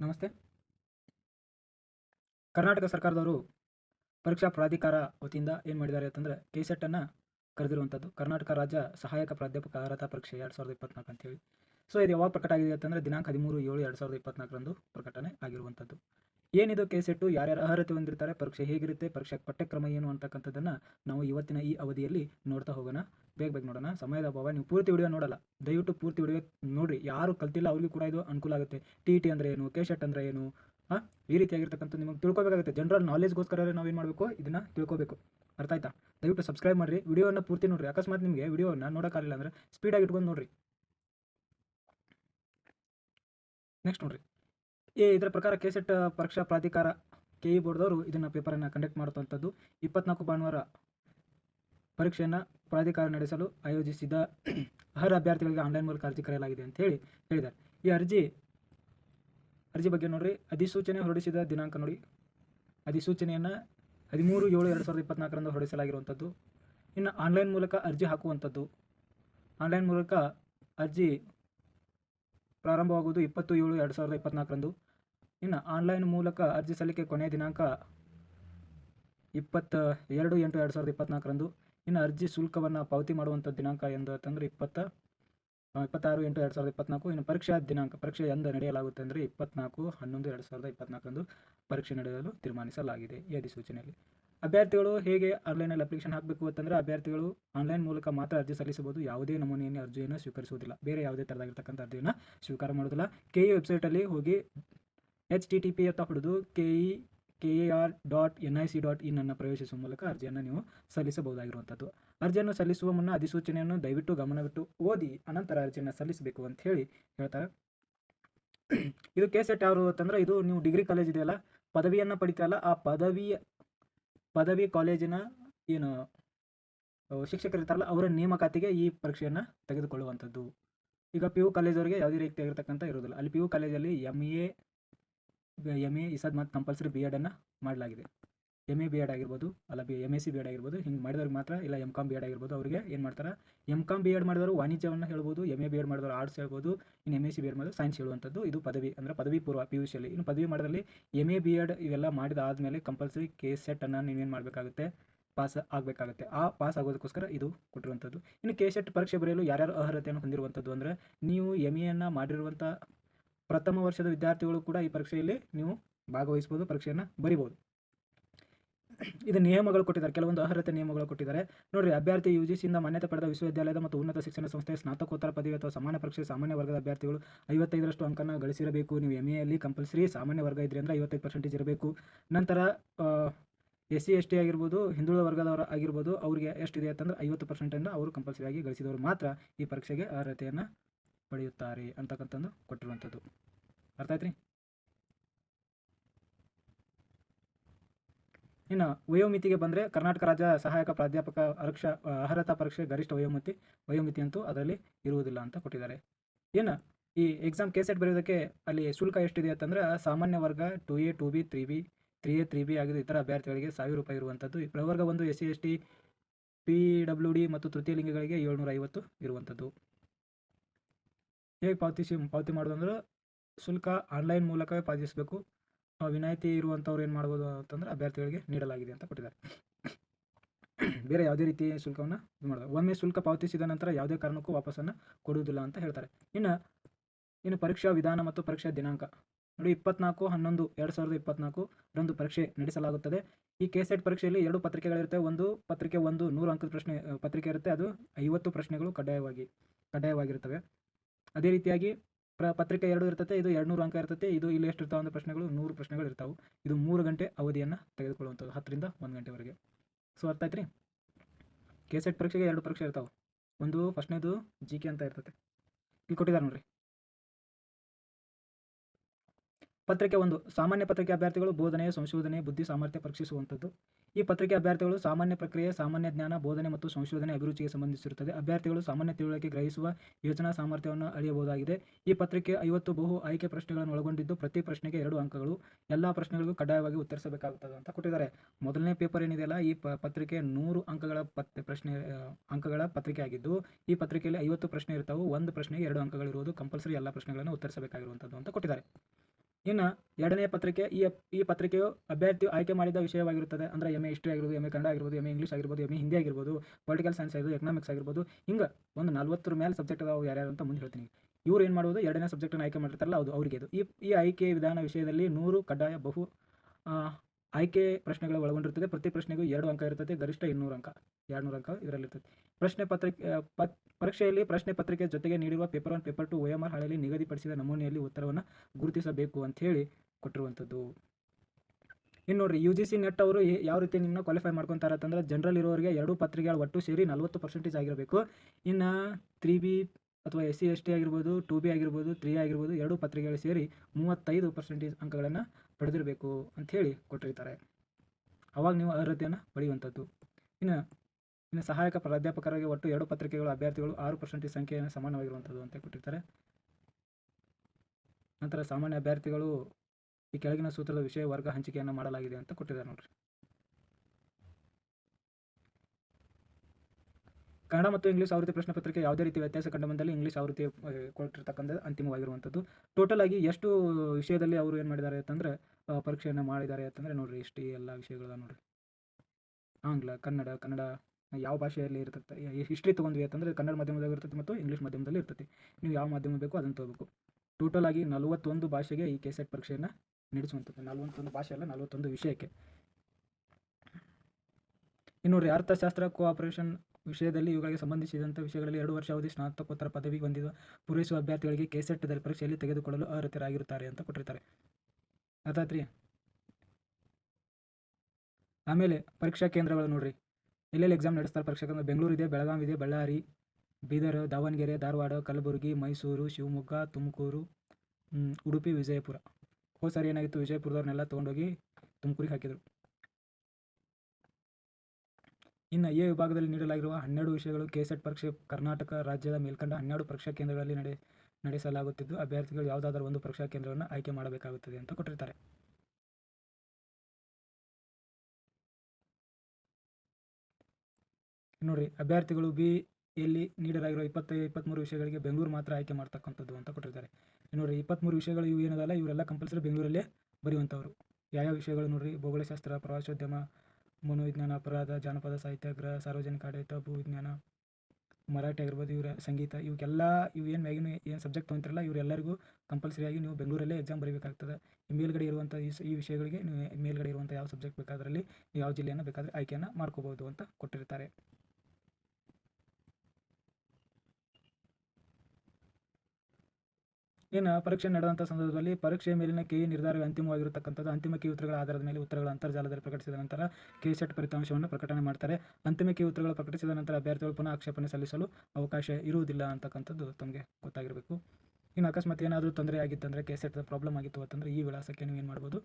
ನಮಸ್ತೆ. ಕರ್ನಾಟಕ ಸರ್ಕಾರದವರು ಪರೀಕ್ಷಾ ಪ್ರಾಧಿಕಾರ ವತಿಯಿಂದ ಏನು ಮಾಡಿದ್ದಾರೆ ಅಂತಂದರೆ ಕೆ ಸೆಟ್ಟನ್ನು ಕರೆದಿರುವಂಥದ್ದು ಕರ್ನಾಟಕ ರಾಜ್ಯ ಸಹಾಯಕ ಪ್ರಾಧ್ಯಾಪಕ ಅರ್ಹತಾ ಪರೀಕ್ಷೆ ಎರಡು ಸಾವಿರದ ಇಪ್ಪತ್ನಾಲ್ಕು ಅಂತೇಳಿ ಸೊ ಇದು ಯಾವಾಗ ಪ್ರಕಟ ಆಗಿದೆ ಅಂತಂದರೆ ದಿನಾಂಕ ಹದಿಮೂರು ಏಳು ಎರಡು ಸಾವಿರದ ಇಪ್ಪತ್ನಾಲ್ಕರಂದು ಪ್ರಕಟಣೆ ಆಗಿರುವಂಥದ್ದು. ಏನಿದು ಕೆ ಸೆಟ್ಟು ಯಾರ್ಯಾರು ಅರ್ಹತೆ ಹೊಂದಿರ್ತಾರೆ? ಪರೀಕ್ಷೆ ಹೇಗಿರುತ್ತೆ? ಪರೀಕ್ಷೆ ಪಠ್ಯಕ್ರಮ ಏನು ಅಂತಕ್ಕಂಥದ್ದನ್ನು ನಾವು ಇವತ್ತಿನ ಈ ಅವಧಿಯಲ್ಲಿ ನೋಡ್ತಾ ಹೋಗೋಣ. ಬೇಗ ಬೇಗ ನೋಡೋಣ. ಸಮಯದ ಅಭಾವ, ನೀವು ಪೂರ್ತಿ ವಿಡಿಯೋ ನೋಡಲ್ಲ. ದಯವಿಟ್ಟು ಪೂರ್ತಿ ವಿಡಿಯೋ ನೋಡಿರಿ ಯಾರು ಕಲ್ತಿಲ್ಲ ಅವ್ರಿಗೂ ಕೂಡ ಇದು ಅನುಕೂಲ ಆಗುತ್ತೆ. ಟಿ ಟಿ ಅಂದರೆ ಏನು? ಕೆ ಶೆಟ್ ಅಂದರೆ ಏನು? ಹಾಂ ಈ ರೀತಿಯಾಗಿರ್ತಕ್ಕಂಥ ನಿಮಗೆ ತಿಳ್ಕೊಬೇಕಾಗುತ್ತೆ. ಜನರಲ್ ನಾಲೆಜ್ಗೋಸ್ಕರ ಏನು ಮಾಡಬೇಕು? ಇದನ್ನು ತಿಳ್ಕೊಬೇಕು. ಅರ್ಥ ಆಯ್ತಾ? ದಯವಿಟ್ಟು ಸಬ್ಸ್ಕ್ರೈಬ್ ಮಾಡಿರಿ. ವಿಡಿಯೋನ ಪೂರ್ತಿ ನೋಡಿರಿ. ಅಕಸ್ಮಾತ್ ನಿಮಗೆ ವಿಡಿಯೋನ ನೋಡೋಕ್ಕಾಗಲಿಲ್ಲ ಅಂದರೆ ಸ್ಪೀಡಾಗಿ ಇಟ್ಕೊಂಡು ನೋಡಿರಿ. ನೆಕ್ಸ್ಟ್ ನೋಡಿರಿ. ಈ ಇದರ ಪ್ರಕಾರ ಕೆ ಸೆಟ್ ಪರೀಕ್ಷಾ ಪ್ರಾಧಿಕಾರ ಕೆ ಇ ಬೋರ್ಡ್ದವರು ಇದನ್ನು ಪೇಪರನ್ನು ಕಂಡಕ್ಟ್ ಮಾಡುವಂಥದ್ದು ಇಪ್ಪತ್ನಾಲ್ಕು ಭಾನುವಾರ ಪರೀಕ್ಷೆಯನ್ನು ಪ್ರಾಧಿಕಾರ ನಡೆಸಲು ಆಯೋಜಿಸಿದ ಅರ್ಹ ಅಭ್ಯರ್ಥಿಗಳಿಗೆ ಆನ್ಲೈನ್ ಮೂಲಕ ಅರ್ಜಿ ಕರೆಯಲಾಗಿದೆ ಅಂತ ಹೇಳಿ ಹೇಳಿದ್ದಾರೆ. ಈ ಅರ್ಜಿ ಅರ್ಜಿ ಬಗ್ಗೆ ನೋಡ್ರಿ, ಅಧಿಸೂಚನೆ ಹೊರಡಿಸಿದ ದಿನಾಂಕ ನೋಡಿ. ಅಧಿಸೂಚನೆಯನ್ನು ಹದಿಮೂರು ಏಳು ಎರಡು ಸಾವಿರದ ಇಪ್ಪತ್ನಾಲ್ಕರಂದು ಹೊರಡಿಸಲಾಗಿರುವಂಥದ್ದು ಇನ್ನು ಆನ್ಲೈನ್ ಮೂಲಕ ಅರ್ಜಿ ಹಾಕುವಂಥದ್ದು ಆನ್ಲೈನ್ ಮೂಲಕ ಅರ್ಜಿ ಪ್ರಾರಂಭವಾಗುವುದು ಇಪ್ಪತ್ತು ಏಳು ಎರಡು ಸಾವಿರದ ಇಪ್ಪತ್ನಾಲ್ಕರಂದು. ಇನ್ನು ಆನ್ಲೈನ್ ಮೂಲಕ ಅರ್ಜಿ ಸಲ್ಲಿಕೆ ಕೊನೆಯ ದಿನಾಂಕ ಇಪ್ಪತ್ತ ಎರಡು ಎಂಟು ಎರಡು ಸಾವಿರದ ಇಪ್ಪತ್ನಾಲ್ಕರಂದು. ಇನ್ನು ಅರ್ಜಿ ಶುಲ್ಕವನ್ನು ಪಾವತಿ ಮಾಡುವಂಥ ದಿನಾಂಕ ಎಂದು ಅಂತಂದರೆ ಇಪ್ಪತ್ತ ಇಪ್ಪತ್ತಾರು ಎಂಟು ಎರಡು ಸಾವಿರದ ಇಪ್ಪತ್ನಾಲ್ಕು. ಇನ್ನು ಪರೀಕ್ಷಾ ದಿನಾಂಕ, ಪರೀಕ್ಷೆ ಎಂದು ನಡೆಯಲಾಗುತ್ತೆ ಅಂದರೆ ಇಪ್ಪತ್ನಾಲ್ಕು, ಹನ್ನೊಂದು, ಎರಡು ಸಾವಿರದ ಇಪ್ಪತ್ನಾಲ್ಕರಂದು ಪರೀಕ್ಷೆ ನಡೆಯಲು ತೀರ್ಮಾನಿಸಲಾಗಿದೆ ಈ ಅಧಿಸೂಚನೆಯಲ್ಲಿ. ಅಭ್ಯರ್ಥಿಗಳು ಹೇಗೆ ಆನ್ಲೈನಲ್ಲಿ ಅಪ್ಲಿಕೇಶನ್ ಹಾಕಬೇಕು ಅಂತಂದರೆ ಅಭ್ಯರ್ಥಿಗಳು ಆನ್ಲೈನ್ ಮೂಲಕ ಮಾತ್ರ ಅರ್ಜಿ ಸಲ್ಲಿಸಬಹುದು. ಯಾವುದೇ ನಮೂನೆಯನ್ನು ಅರ್ಜಿಯನ್ನು ಸ್ವೀಕರಿಸುವುದಿಲ್ಲ. ಬೇರೆ ಯಾವುದೇ ಥರದಾಗಿರ್ತಕ್ಕಂಥ ಅರ್ಜಿಯನ್ನು ಸ್ವೀಕಾರ ಮಾಡೋದಿಲ್ಲ. ಕೆ ವೆಬ್ಸೈಟಲ್ಲಿ ಹೋಗಿ ಎಚ್ ಟಿ ಟಿ ಪಿ ಹೊಡೆದು K E K A R dot N I C dot in ಅನ್ನು ಪ್ರವೇಶಿಸುವ ಮೂಲಕ ಅರ್ಜಿಯನ್ನು ನೀವು ಸಲ್ಲಿಸಬಹುದಾಗಿರುವಂಥದ್ದು. ಅರ್ಜಿಯನ್ನು ಸಲ್ಲಿಸುವ ಮುನ್ನ ಅಧಿಸೂಚನೆಯನ್ನು ದಯವಿಟ್ಟು ಗಮನವಿಟ್ಟು ಓದಿ, ಅನಂತರ ಅರ್ಜಿಯನ್ನು ಸಲ್ಲಿಸಬೇಕು ಅಂತ ಹೇಳಿ ಹೇಳ್ತಾರೆ. ಇದು ಕೆ ಸೆಟ್ ಯಾರು ಅಂತಂದ್ರೆ ಇದು ನೀವು ಡಿಗ್ರಿ ಕಾಲೇಜ್ ಇದೆಯಲ್ಲ, ಪದವಿಯನ್ನು ಪಡಿತಲ್ಲ ಆ ಪದವಿಯ, ಪದವಿ ಕಾಲೇಜಿನ ಏನು ಶಿಕ್ಷಕರಿರ್ತಾರಲ್ಲ ಅವರ ನೇಮಕಾತಿಗೆ ಈ ಪರೀಕ್ಷೆಯನ್ನು ತೆಗೆದುಕೊಳ್ಳುವಂಥದ್ದು. ಈಗ ಪಿ ಯು ಕಾಲೇಜವರಿಗೆ ಯಾವುದೇ ರೀತಿಯಾಗಿರ್ತಕ್ಕಂಥ ಇರೋದಿಲ್ಲ ಅಲ್ಲಿ ಪಿ ಯು ಕಾಲೇಜಲ್ಲಿ ಎಂ ಎ ಎಂ ಎ ಇಸದ್ ಮತ್ತು ಕಂಪಲ್ಸರಿ ಬಿ ಎಡನ್ನು ಮಾಡಲಾಗಿದೆ. ಎಂ ಎ ಬಿ ಎಡ್ ಆಗಿರ್ಬೋದು, ಅಲ್ಲ B, M S C B Ed ಆಗಿರ್ಬೋದು, ಹಿಂಗೆ ಮಾಡಿದವ್ರಿಗೆ ಮಾತ್ರ ಇಲ್ಲ, ಎಂ ಕಾಮ್ ಬಿ ಎಡ್ ಆಗಿರ್ಬೋದು, ಅವರಿಗೆ ಏನು ಮಾಡ್ತಾರೆ? ಎಂ ಕಾಮ್ ಬಿ ಎಡ್ ಮಾಡಿದವರು ವಾಣಿಜ್ಯವನ್ನು ಹೇಳ್ಬೋದು, ಎಂ ಎ ಬಿ ಎಡ್ ಮಾಡಿದವರು ಆರ್ಟ್ಸ್ ಹೇಳ್ಬೋದು ಇನ್ನು M S C B Ed ಮಾಡಿದ್ರು ಸೈನ್ಸ್ ಹೇಳುವಂಥದ್ದು, ಇದು ಪದವಿ, ಅಂದರೆ ಪದವಿ ಪೂರ್ವ ಪಿ ಯು ಸಿಯಲ್ಲಿ ಇನ್ನು ಪದವಿ ಮಾಡಿದಲ್ಲಿ ಎಂ ಎ ಬಿ ಎಡ್ ಇವೆಲ್ಲ ಮಾಡಿದ ಆದಮೇಲೆ ಕಂಪಲ್ಸರಿ ಕೆ ಸೆಟ್ಟನ್ನು ನೀವೇನು ಮಾಡಬೇಕಾಗುತ್ತೆ? ಪಾಸ್ ಆಗಬೇಕಾಗುತ್ತೆ. ಆ ಪಾಸ್ ಆಗೋದಕ್ಕೋಸ್ಕರ ಇದು ಕೊಟ್ಟಿರುವಂಥದ್ದು. ಇನ್ನು ಕೆ ಸೆಟ್ ಪರೀಕ್ಷೆ ಬರೆಯಲು ಯಾರ್ಯಾರು ಅರ್ಹತೆಯನ್ನು ಹೊಂದಿರುವಂಥದ್ದು ಅಂದರೆ, ನೀವು ಎಂ ಎಯನ್ನು ಮಾಡಿರುವಂಥ ಪ್ರಥಮ ವರ್ಷದ ವಿದ್ಯಾರ್ಥಿಗಳು ಕೂಡ ಈ ಪರೀಕ್ಷೆಯಲ್ಲಿ ನೀವು ಭಾಗವಹಿಸ್ಬೋದು, ಪರೀಕ್ಷೆಯನ್ನು ಬರಿಬೋದು. ಇದು ನಿಯಮಗಳು ಕೊಟ್ಟಿದ್ದಾರೆ, ಕೆಲವೊಂದು ಅರ್ಹತೆ ನಿಯಮಗಳು ಕೊಟ್ಟಿದ್ದಾರೆ. ನೋಡ್ರಿ, ಅಭ್ಯರ್ಥಿ ಯು ಜಿ ಸಿಯಿಂದ ಮಾನ್ಯತೆ ಪಡೆದ ವಿಶ್ವವಿದ್ಯಾಲಯದ ಮತ್ತು ಉನ್ನತ ಶಿಕ್ಷಣ ಸಂಸ್ಥೆಯ ಸ್ನಾತಕೋತ್ತರ ಪದವಿ ಅಥವಾ ಸಮಾನ ಪರೀಕ್ಷೆ ಸಾಮಾನ್ಯ ವರ್ಗದ ಅಭ್ಯರ್ಥಿಗಳು ಐವತ್ತೈದರಷ್ಟು ಅಂಕನ ಗಳಿಸಿರಬೇಕು. ನೀವು ಎಂ ಎಲ್ಲಿ ಕಂಪಲ್ಸರಿ ಸಾಮಾನ್ಯ ವರ್ಗ ಇದ್ರೆ ಅಂದರೆ ಐವತ್ತೈದು ಪರ್ಸೆಂಟೇಜ್ ಇರಬೇಕು. ನಂತರ ಎಸ್ ಸಿ ಎಸ್ ಟಿ ಆಗಿರ್ಬೋದು, ಹಿಂದುಳಿದ ವರ್ಗದವರ ಆಗಿರ್ಬೋದು, ಅವರಿಗೆ ಎಷ್ಟಿದೆ ಅಂತಂದ್ರೆ ಐವತ್ತು ಪರ್ಸೆಂಟನ್ನು ಅವರು ಕಂಪಲ್ಸರಿಯಾಗಿ ಗಳಿಸಿದವರು ಮಾತ್ರ ಈ ಪರೀಕ್ಷೆಗೆ ಅರ್ಹತೆಯನ್ನು ಪಡೆಯುತ್ತಾರೆ ಅಂತಕ್ಕಂಥದ್ದು ಕೊಟ್ಟಿರುವಂಥದ್ದು. ಅರ್ಥ ಆಯ್ತು ರೀ ಇನ್ನು ವಯೋಮಿತಿಗೆ ಬಂದರೆ ಕರ್ನಾಟಕ ರಾಜ್ಯ ಸಹಾಯಕ ಪ್ರಾಧ್ಯಾಪಕ ಅರಕ್ಷ, ಅರ್ಹತಾ ಪರೀಕ್ಷೆ ಗರಿಷ್ಠ ವಯೋಮಿತಿ ವಯೋಮಿತಿ ಅಂತೂ ಅದರಲ್ಲಿ ಇರುವುದಿಲ್ಲ ಅಂತ ಕೊಟ್ಟಿದ್ದಾರೆ. ಏನು ಈ ಎಕ್ಸಾಮ್ ಕೆಸೆಟ್ ಬರೆಯೋದಕ್ಕೆ ಅಲ್ಲಿ ಶುಲ್ಕ ಎಷ್ಟಿದೆ ಅಂತಂದ್ರೆ ಸಾಮಾನ್ಯ ವರ್ಗ two A two B three B three A three B ಆಗಿದ್ದು ಇತರ ಅಭ್ಯರ್ಥಿಗಳಿಗೆ ಸಾವಿರ ರೂಪಾಯಿ ಇರುವಂಥದ್ದು. ಪ್ರವರ್ಗ ಒಂದು S C S T P W D ಮತ್ತು ತೃತೀಯ ಲಿಂಗಗಳಿಗೆ ಏಳ್ನೂರ ಐವತ್ತು ಇರುವಂಥದ್ದು. ಹೇಗೆ ಪಾವತಿಸಿ, ಪಾವತಿ ಮಾಡೋದಂದ್ರೆ ಶುಲ್ಕ ಆನ್ಲೈನ್ ಮೂಲಕವೇ ಪಾವತಿಸಬೇಕು. ವಿನಾಯಿತಿ ಇರುವಂಥವ್ರು ಏನು ಮಾಡ್ಬೋದು ಅಂತಂದ್ರೆ ಅಭ್ಯರ್ಥಿಗಳಿಗೆ ನೀಡಲಾಗಿದೆ ಅಂತ ಕೊಟ್ಟಿದ್ದಾರೆ. ಬೇರೆ ಯಾವುದೇ ರೀತಿ ಶುಲ್ಕವನ್ನು ಇದು ಮಾಡೋದು. ಒಮ್ಮೆ ಶುಲ್ಕ ಪಾವತಿಸಿದ ನಂತರ ಯಾವುದೇ ಕಾರಣಕ್ಕೂ ವಾಪಸ್ಸನ್ನು ಕೊಡುವುದಿಲ್ಲ ಅಂತ ಹೇಳ್ತಾರೆ. ಇನ್ನು ಇನ್ನು ಪರೀಕ್ಷಾ ವಿಧಾನ ಮತ್ತು ಪರೀಕ್ಷಾ ದಿನಾಂಕ. ನೋಡಿ, ಇಪ್ಪತ್ನಾಲ್ಕು, ಹನ್ನೊಂದು, ಎರಡು ಸಾವಿರದ ಇಪ್ಪತ್ನಾಲ್ಕು ರಂದು ಪರೀಕ್ಷೆ ನಡೆಸಲಾಗುತ್ತದೆ. ಈ ಕೆ ಸೆಟ್ ಪರೀಕ್ಷೆಯಲ್ಲಿ ಎರಡು ಪತ್ರಿಕೆಗಳಿರುತ್ತೆ. ಒಂದು ಪತ್ರಿಕೆ ಒಂದು ನೂರು ಅಂಕದ ಪ್ರಶ್ನೆ, ಪತ್ರಿಕೆ ಇರುತ್ತೆ. ಅದು ಐವತ್ತು ಪ್ರಶ್ನೆಗಳು ಕಡ್ಡಾಯವಾಗಿ, ಕಡ್ಡಾಯವಾಗಿರ್ತವೆ. ಅದೇ ರೀತಿಯಾಗಿ ಪ್ರ ಪತ್ರಿಕೆ ಎರಡು ಇರ್ತದೆ ಇದು ಎರಡು ನೂರು ಅಂಕ ಇರ್ತದೆ ಇದು ಇಲ್ಲಿ ಎಷ್ಟು ಇರ್ತಾವೆ ಒಂದು ಪ್ರಶ್ನೆಗಳು ನೂರು ಪ್ರಶ್ನೆಗಳು ಇರ್ತಾವೆ. ಇದು ಮೂರು ಗಂಟೆ ಅವಧಿಯನ್ನು ತೆಗೆದುಕೊಳ್ಳುವಂಥದ್ದು, ಹತ್ತರಿಂದ ಒಂದು ಗಂಟೆವರೆಗೆ. ಸೊ ಅರ್ಥ ಆಯ್ತು ರೀ ಕೆ ಸೆಟ್ ಪರೀಕ್ಷೆಗೆ ಎರಡು ಪರೀಕ್ಷೆ ಇರ್ತಾವೆ. ಒಂದು, ಫಸ್ಟ್ನೇದು ಜಿ ಕೆ ಅಂತ ಇರ್ತದೆ ಇಲ್ಲಿ ಕೊಟ್ಟಿದ್ದಾರೆ ನೋಡ್ರಿ. ಪತ್ರಿಕೆ ಒಂದು, ಸಾಮಾನ್ಯ ಪತ್ರಿಕೆ ಅಭ್ಯರ್ಥಿಗಳು ಬೋಧನೆ ಸಂಶೋಧನೆ, ಬುದ್ಧಿ ಸಾಮರ್ಥ್ಯ ಪರೀಕ್ಷಿಸುವಂಥದ್ದು. ಈ ಪತ್ರಿಕೆ ಅಭ್ಯರ್ಥಿಗಳು ಸಾಮಾನ್ಯ ಪ್ರಕ್ರಿಯೆ, ಸಾಮಾನ್ಯ ಜ್ಞಾನ, ಬೋಧನೆ ಮತ್ತು ಸಂಶೋಧನೆ ಅಭಿರುಚಿಗೆ ಸಂಬಂಧಿಸಿರುತ್ತದೆ. ಅಭ್ಯರ್ಥಿಗಳು ಸಾಮಾನ್ಯ ತಿಳುವಳಿಕೆ ಗ್ರಹಿಸುವ ಯೋಜನಾ ಸಾಮರ್ಥ್ಯವನ್ನು ಅಳೆಯಬಹುದಾಗಿದೆ. ಈ ಪತ್ರಿಕೆ ಐವತ್ತು ಬಹು ಆಯ್ಕೆ ಪ್ರಶ್ನೆಗಳನ್ನು ಒಳಗೊಂಡಿದ್ದು, ಪ್ರತಿ ಪ್ರಶ್ನೆಗೆ ಎರಡು ಅಂಕಗಳು. ಎಲ್ಲ ಪ್ರಶ್ನೆಗಳಿಗೂ ಕಡ್ಡಾಯವಾಗಿ ಉತ್ತರಿಸಬೇಕಾಗುತ್ತದೆ ಅಂತ ಕೊಟ್ಟಿದ್ದಾರೆ. ಮೊದಲನೇ ಪೇಪರ್ ಏನಿದೆಯಲ್ಲ ಈ ಪತ್ರಿಕೆ ನೂರು ಅಂಕಗಳ ಪತ್, ಪ್ರಶ್ನೆ, ಅಂಕಗಳ ಪತ್ರಿಕೆ ಆಗಿದ್ದು ಈ ಪತ್ರಿಕೆಯಲ್ಲಿ ಐವತ್ತು ಪ್ರಶ್ನೆ ಇರ್ತಾವೆ. ಒಂದು ಪ್ರಶ್ನೆಗೆ ಎರಡು ಅಂಕಗಳಿರುವುದು ಕಂಪಲ್ಸರಿ ಎಲ್ಲ ಪ್ರಶ್ನೆಗಳನ್ನು ಉತ್ತರಿಸಬೇಕಾಗಿರುವಂಥದ್ದು ಅಂತ ಕೊಟ್ಟಿದ್ದಾರೆ. ಇನ್ನು ಎರಡನೇ ಪತ್ರಿಕೆ, ಈ ಈ ಪತ್ರಿಕೆಯು ಅಭ್ಯರ್ಥಿಯು ಆಯ್ಕೆ ಮಾಡಿದ ವಿಷಯವಾಗಿರುತ್ತದೆ. ಅಂದರೆ ಎಂ ಎ ಹಿಸ್ಟ್ರಿ ಆಗಿರ್ಬೋದು ಎಂ ಎ ಕನ್ನಡ ಆಗಿರ್ಬೋದು ಎಂ ಎ ಇಂಗ್ಲೀಷ್ ಆಗಿರ್ಬೋದು ಎಂ ಎ ಹಿಂದಿ ಆಗಿರ್ಬೋದು ಪೊಲಿಟಿಕಲ್ ಸೈನ್ಸ್ ಆಗಿರ್ಬೋದು ಎಕನಾಮಿಕ್ಸ್ ಆಗಿರ್ಬೋದು, ಹಿಂಗೆ ಒಂದು ನಲ್ವತ್ತರ ಮೇಲೆ ಸಬ್ಜೆಕ್ಟ್ ಅದಾವು ಯಾರ್ಯಾರು ಅಂತ ಮುಂದೆ ಹೇಳ್ತೀನಿ. ಇವ್ರು ಏನು ಮಾಡ್ಬೋದು, ಎರಡನೇ ಸಬ್ಜೆಕ್ಟನ್ನು ಆಯ್ಕೆ ಮಾಡಿರ್ತಾರಲ್ಲ ಅದು ಅವರಿಗೆ ಇದು. ಈ ಈ ಆಯ್ಕೆ ವಿಧಾನ ವಿಷಯದಲ್ಲಿ ನೂರು ಕಡ್ಡಾಯ ಬಹು ಆಯ್ಕೆ ಪ್ರಶ್ನೆಗಳು ಒಳಗೊಂಡಿರುತ್ತದೆ ಪ್ರತಿ ಪ್ರಶ್ನೆಗೂ ಎರಡು ಅಂಕ ಇರ್ತದೆ, ಗರಿಷ್ಠ ಇನ್ನೂರು ಅಂಕ ಎರಡು ನೂರು ಅಂಕ ಇದರಲ್ಲಿರ್ತದೆ. ಪ್ರಶ್ನೆ ಪತ್ರಿಕೆ ಪತ್, ಪರೀಕ್ಷೆಯಲ್ಲಿ ಪ್ರಶ್ನೆ ಪತ್ರಿಕೆ ಜೊತೆಗೆ ನೀಡಿರುವ paper one paper two O M R ಹಾಳೆಯಲ್ಲಿ ನಿಗದಿಪಡಿಸಿದ ನಮೂನೆಯಲ್ಲಿ ಉತ್ತರವನ್ನು ಗುರುತಿಸಬೇಕು ಅಂತ ಹೇಳಿ ಕೊಟ್ಟಿರುವಂಥದ್ದು. ಇನ್ನು ನೋಡ್ರಿ ಯು ಜಿ ಸಿ ನೆಟ್ ಅವರು ಯಾವ ರೀತಿ ನಿಮ್ಮನ್ನ ಕ್ವಾಲಿಫೈ ಮಾಡ್ಕೊತಾರೆ ಅಂತಂದ್ರೆ ಜನರಲ್ ಇರೋರಿಗೆ ಎರಡು ಪತ್ರಿಕೆಗಳು ಒಟ್ಟು ಸೇರಿ ನಲ್ವತ್ತು ಪರ್ಸೆಂಟೇಜ್ ಆಗಿರಬೇಕು. ಇನ್ನು ತ್ರೀ ಬಿ ಅಥವಾ ಎಸ್ ಸಿ ಎಸ್ ಟಿ ಆಗಿರ್ಬೋದು ಟು ಬಿ ಆಗಿರ್ಬೋದು ತ್ರೀ ಆಗಿರ್ಬೋದು, ಎರಡು ಪತ್ರಿಕೆಗಳು ಸೇರಿ ಮೂವತ್ತೈದು ಪರ್ಸೆಂಟೇಜ್ ಅಂಕಗಳನ್ನು ಪಡೆದಿರಬೇಕು ಅಂಥೇಳಿ ಕೊಟ್ಟಿರ್ತಾರೆ. ಅವಾಗ ನೀವು ಅರ್ಹತೆಯನ್ನು ಪಡೆಯುವಂಥದ್ದು. ಇನ್ನು ಇನ್ನು ಸಹಾಯಕ ಪ್ರಾಧ್ಯಾಪಕರಿಗೆ ಒಟ್ಟು ಎರಡು ಪತ್ರಿಕೆಗಳು, ಅಭ್ಯರ್ಥಿಗಳು ಆರು ಪರ್ಸೆಂಟ್ ಸಂಖ್ಯೆಯನ್ನು ಸಮಾನವಾಗಿರುವಂಥದ್ದು ಅಂತ ಕೊಟ್ಟಿರ್ತಾರೆ. ನಂತರ ಸಾಮಾನ್ಯ ಅಭ್ಯರ್ಥಿಗಳು ಈ ಕೆಳಗಿನ ಸೂತ್ರದ ವಿಷಯ ವರ್ಗ ಹಂಚಿಕೆಯನ್ನು ಮಾಡಲಾಗಿದೆ ಅಂತ ಕೊಟ್ಟಿದ್ದಾರೆ ನೋಡ್ರಿ. ಕನ್ನಡ ಮತ್ತು ಇಂಗ್ಲೀಷ್ ಆವೃತ್ತಿ ಪ್ರಶ್ನೆ ಪತ್ರಿಕೆ ಯಾವುದೇ ರೀತಿ ವ್ಯತ್ಯಾಸ ಕಂಡು ಬಂದಲ್ಲಿ ಇಂಗ್ಲೀಷ್ ಆವೃತ್ತಿ ಕೊಟ್ಟಿರ್ತಕ್ಕಂಥ ಅಂತಿಮವಾಗಿರುವಂಥದ್ದು. ಟೋಟಲ್ ಆಗಿ ಎಷ್ಟು ವಿಷಯದಲ್ಲಿ ಅವರು ಏನು ಮಾಡಿದ್ದಾರೆ ಅಂತಂದರೆ ಪರೀಕ್ಷೆಯನ್ನು ಮಾಡಿದ್ದಾರೆ ಅಂತಂದರೆ ನೋಡ್ರಿ, ಇಷ್ಟು ಎಲ್ಲ ವಿಷಯಗಳ ನೋಡಿರಿ. ಆಂಗ್ಲ, ಕನ್ನಡ ಕನ್ನಡ ಯಾವ ಭಾಷೆಯಲ್ಲಿ ಇರ್ತದೆ ಹಿಸ್ಟ್ರಿ ತೊಗೊಂಡ್ವಿ ಅಂತಂದರೆ ಕನ್ನಡ ಮಾಧ್ಯಮದಾಗ ಇರ್ತೈತಿ ಮತ್ತು ಇಂಗ್ಲೀಷ್ ಮಾಧ್ಯಮದಲ್ಲಿ ಇರ್ತೈತಿ. ನೀವು ಯಾವ ಮಾಧ್ಯಮ ಬೇಕೋ ಅದನ್ನು ತೊಗೋಬೇಕು. ಟೋಟಲ್ ಆಗಿ ನಲವತ್ತೊಂದು ಭಾಷೆಗೆ ಈ ಕೆಸೆಟ್ ಪರೀಕ್ಷೆಯನ್ನು ನಡೆಸುವಂಥದ್ದು. ನಲವತ್ತೊಂದು ಭಾಷೆ ಅಲ್ಲ, ನಲವತ್ತೊಂದು ವಿಷಯಕ್ಕೆ. ಇನ್ನು ಅರ್ಥಶಾಸ್ತ್ರ ಕೋಆಪರೇಷನ್ ವಿಷಯದಲ್ಲಿ ಇವುಗಳಿಗೆ ಸಂಬಂಧಿಸಿದಂಥ ವಿಷಯಗಳಲ್ಲಿ ಎರಡು ವರ್ಷ ಅವಧಿ ಸ್ನಾತಕೋತ್ತರ ಪದವಿ ಹೊಂದಿದ ಪೂರೈಸುವ ಅಭ್ಯರ್ಥಿಗಳಿಗೆ ಕೆಸೆಟ್ ಪರೀಕ್ಷೆಯಲ್ಲಿ ತೆಗೆದುಕೊಳ್ಳಲು ಅರ್ಹತರಾಗಿರುತ್ತಾರೆ ಅಂತ ಕೊಟ್ಟಿರ್ತಾರೆ. ಅರ್ಥಾತ್ರಿ ಆಮೇಲೆ ಪರೀಕ್ಷಾ ಕೇಂದ್ರಗಳು ನೋಡ್ರಿ. ಎಲ್ಲೆಲ್ಲಿ ಎಕ್ಸಾಮ್ ನಡೆಸ್ತಾರೆ ಪರೀಕ್ಷೆಗಳು ಬೆಂಗಳೂರು ಇದೆ ಬೆಳಗಾವಿ ಇದೆ, ಬಳ್ಳಾರಿ, ಬೀದರ್, ದಾವಣಗೆರೆ, ಧಾರವಾಡ, ಕಲಬುರಗಿ, ಮೈಸೂರು, ಶಿವಮೊಗ್ಗ, ತುಮಕೂರು ಉಡುಪಿ, ವಿಜಯಪುರ. ಹೋದ ಸಾರಿ ಏನಾಗಿತ್ತು? ವಿಜಯಪುರದವ್ರನ್ನೆಲ್ಲ ತೊಗೊಂಡೋಗಿ ತುಮಕೂರಿಗೆ ಹಾಕಿದರು. ಇನ್ನು ಎ ವಿಭಾಗದಲ್ಲಿ ನೀಡಲಾಗಿರುವ ಹನ್ನೆರಡು ವಿಷಯಗಳು ಕೆಸೆಟ್ ಪರೀಕ್ಷೆ ಕರ್ನಾಟಕ ರಾಜ್ಯದ ಮೇಲ್ಕಂಡ ಹನ್ನೆರಡು ಪರೀಕ್ಷಾ ಕೇಂದ್ರಗಳಲ್ಲಿ ನಡೆ ನಡೆಸಲಾಗುತ್ತಿದ್ದು, ಅಭ್ಯರ್ಥಿಗಳು ಯಾವುದಾದರೂ ಒಂದು ಪರೀಕ್ಷಾ ಕೇಂದ್ರವನ್ನು ಆಯ್ಕೆ ಮಾಡಬೇಕಾಗುತ್ತದೆ ಅಂತ ಕೊಟ್ಟಿರ್ತಾರೆ. ನೋಡ್ರಿ ಅಭ್ಯರ್ಥಿಗಳು ಬಿ ಎಲ್ಲಿ ನೀಡಲಾಗಿರೋ ಇಪ್ಪತ್ತೈದು ಇಪ್ಪತ್ತ್ಮೂರು ವಿಷಯಗಳಿಗೆ ಬೆಂಗಳೂರು ಮಾತ್ರ ಆಯ್ಕೆ ಮಾಡ್ತಕ್ಕಂಥದ್ದು ಅಂತ ಕೊಟ್ಟಿರ್ತಾರೆ ನೋಡ್ರಿ ಇಪ್ಪತ್ತ್ಮೂರು ವಿಷಯಗಳು ಇವು ಏನದಲ್ಲ, ಇವರೆಲ್ಲ ಕಂಪಲ್ಸರಿ ಬೆಂಗಳೂರಲ್ಲೇ ಬರೆಯುವಂಥವ್ರು. ಯಾವ್ಯಾವ ವಿಷಯಗಳು ನೋಡ್ರಿ ಭೂಗೋಳಶಾಸ್ತ್ರ ಪ್ರವಾಸೋದ್ಯಮ, ಮನೋವಿಜ್ಞಾನ, ಅಪರಾಧ, ಜಾನಪದ ಸಾಹಿತ್ಯ ಗೃಹ ಸಾರ್ವಜನಿಕ ಆಡಳಿತ, ಭೂವಿಜ್ಞಾನ, ಮರಾಠಿ ಆಗಿರ್ಬೋದು, ಇವರ ಸಂಗೀತ ಇವಕ್ಕೆಲ್ಲ ಇವು ಏನು ಮ್ಯಾಗಿನ ಏನು ಸಬ್ಜೆಕ್ಟ್ ತೊಗೊಂತಿರಲ್ಲ, ಇವರೆಲ್ಲರಿಗೂ ಕಂಪಲ್ಸರಿಯಾಗಿ ನೀವು ಬೆಂಗಳೂರಲ್ಲೇ ಎಕ್ಸಾಮ್ ಬರೀಬೇಕಾಗ್ತದೆ. ಮೇಲ್ಗಡೆ ಇರುವಂಥ ಈ ವಿಷಯಗಳಿಗೆ ನೀವು ಮೇಲ್ಗಡೆ ಇರುವಂಥ ಯಾವ ಸಬ್ಜೆಕ್ಟ್ ಬೇಕಾದ್ರಲ್ಲಿ ನೀವು ಯಾವ ಜಿಲ್ಲೆಯನ್ನು ಬೇಕಾದರೆ ಆಯ್ಕೆಯನ್ನು ಮಾಡ್ಕೋಬೋದು ಅಂತ ಕೊಟ್ಟಿರ್ತಾರೆ. ಇನ್ನು ಪರೀಕ್ಷೆ ನಡೆದಂಥ ಸಂದರ್ಭದಲ್ಲಿ ಪರೀಕ್ಷೆಯ ಮೇಲಿನ ಕೆ ನಿರ್ಧಾರವೇ ಅಂತಿಮವಾಗಿರತಕ್ಕಂಥದ್ದು. ಅಂತಿಮ ಕೀ ಉತ್ತರಗಳ ಆಧಾರದ ಮೇಲೆ ಉತ್ತರಗಳ ಅಂತರ್ಜಾಲದಲ್ಲಿ ಪ್ರಕಟಿಸಿದ ನಂತರ ಕೆ ಸೆಟ್ ಫಲಿತಾಂಶವನ್ನು ಪ್ರಕಟಣೆ ಮಾಡ್ತಾರೆ. ಅಂತಿಮ ಕೀ ಉತ್ತರಗಳು ಪ್ರಕಟಿಸಿದ ನಂತರ ಅಭ್ಯರ್ಥಿಗಳು ಪುನಃ ಆಕ್ಷೇಪಣೆ ಸಲ್ಲಿಸಲು ಅವಕಾಶ ಇರುವುದಿಲ್ಲ ಅಂತಕ್ಕಂಥದ್ದು ತಮಗೆ ಗೊತ್ತಾಗಿರಬೇಕು. ಇನ್ನು ಅಕಸ್ಮಾತ್ ಏನಾದರೂ ತೊಂದರೆ ಆಗಿತ್ತಂದರೆ ಕೆ ಸೆಟ್ ಪ್ರಾಬ್ಲಮ್ ಆಗಿತ್ತು ಅಂತಂದರೆ ಈ ವಿಳಾಸಕ್ಕೆ ನೀವು ಏನು ಮಾಡ್ಬೋದು?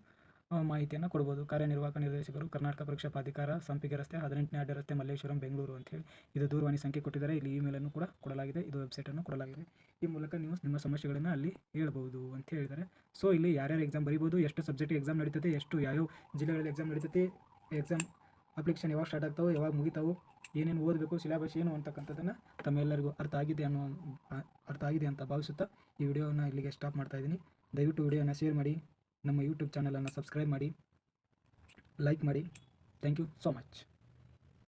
ಮಾಹಿತಿಯನ್ನು ಕೊಡ್ಬೋದು. ಕಾರ್ಯನಿರ್ವಾಹಕ ನಿರ್ದೇಶಕರು, ಕರ್ನಾಟಕ ಪರೀಕ್ಷಾ ಪ್ರಾಧಿಕಾರ ಸಂಪಿಗೆ ರಸ್ತೆ, ಹದಿನೆಂಟನೇ ಅಡ್ಡ ರಸ್ತೆ, ಮಲ್ಲೇಶ್ವರಂ, ಬೆಂಗಳೂರು ಅಂತೇಳಿ ಇದು ದೂರವಾಣಿ ಸಂಖ್ಯೆ ಕೊಟ್ಟಿದ್ದಾರೆ. ಇಲ್ಲಿ ಇಮೇಲನ್ನು ಕೂಡ ಕೊಡಲಾಗಿದೆ. ಇದು ವೆಬ್ಸೈಟನ್ನು ಕೊಡಲಾಗಿದೆ. ಈ ಮೂಲಕ ನೀವು ನಿಮ್ಮ ಸಮಸ್ಯೆಗಳನ್ನು ಅಲ್ಲಿ ಹೇಳ್ಬೋದು ಅಂತ ಹೇಳಿದ್ದಾರೆ. ಸೊ ಇಲ್ಲಿ ಯಾರ್ಯಾರು ಎಕ್ಸಾಮ್ ಬರಿಬೋದು, ಎಷ್ಟು ಸಬ್ಜೆಕ್ಟ್ ಎಕ್ಸಾಮ್ ನಡೀತದೆ, ಎಷ್ಟು ಯಾವ್ಯಾವ ಜಿಲ್ಲೆಗಳಲ್ಲಿ ಎಕ್ಸಾಮ್ ನಡೀತೈತಿ ಎಕ್ಸಾಮ್ ಅಪ್ಲಿಕೇಶನ್ ಯಾವಾಗ ಸ್ಟಾರ್ಟ್ ಆಗ್ತಾವೆ, ಯಾವಾಗ ಮುಗಿತಾವೋ, ಏನೇನು ಓದಬೇಕು ಸಿಲೆಬಸ್ ಏನು ಅಂತಕ್ಕಂಥದ್ದನ್ನು ತಮ್ಮೆಲ್ಲರಿಗೂ ಅರ್ಥ ಆಗಿದೆ ಅನ್ನೋ ಅರ್ಥ ಆಗಿದೆ ಅಂತ ಭಾವಿಸುತ್ತಾ ಈ ವಿಡಿಯೋವನ್ನು ಇಲ್ಲಿಗೆ ಸ್ಟಾಪ್ ಮಾಡ್ತಾ ಇದ್ದೀನಿ. ದಯವಿಟ್ಟು ವಿಡಿಯೋನ ಶೇರ್ ಮಾಡಿ. ನಮ್ಮ ಯೂಟ್ಯೂಬ್ ಚಾನಲನ್ನು ಸಬ್ಸ್ಕ್ರೈಬ್ ಮಾಡಿ ಲೈಕ್ ಮಾಡಿ. Thank you so much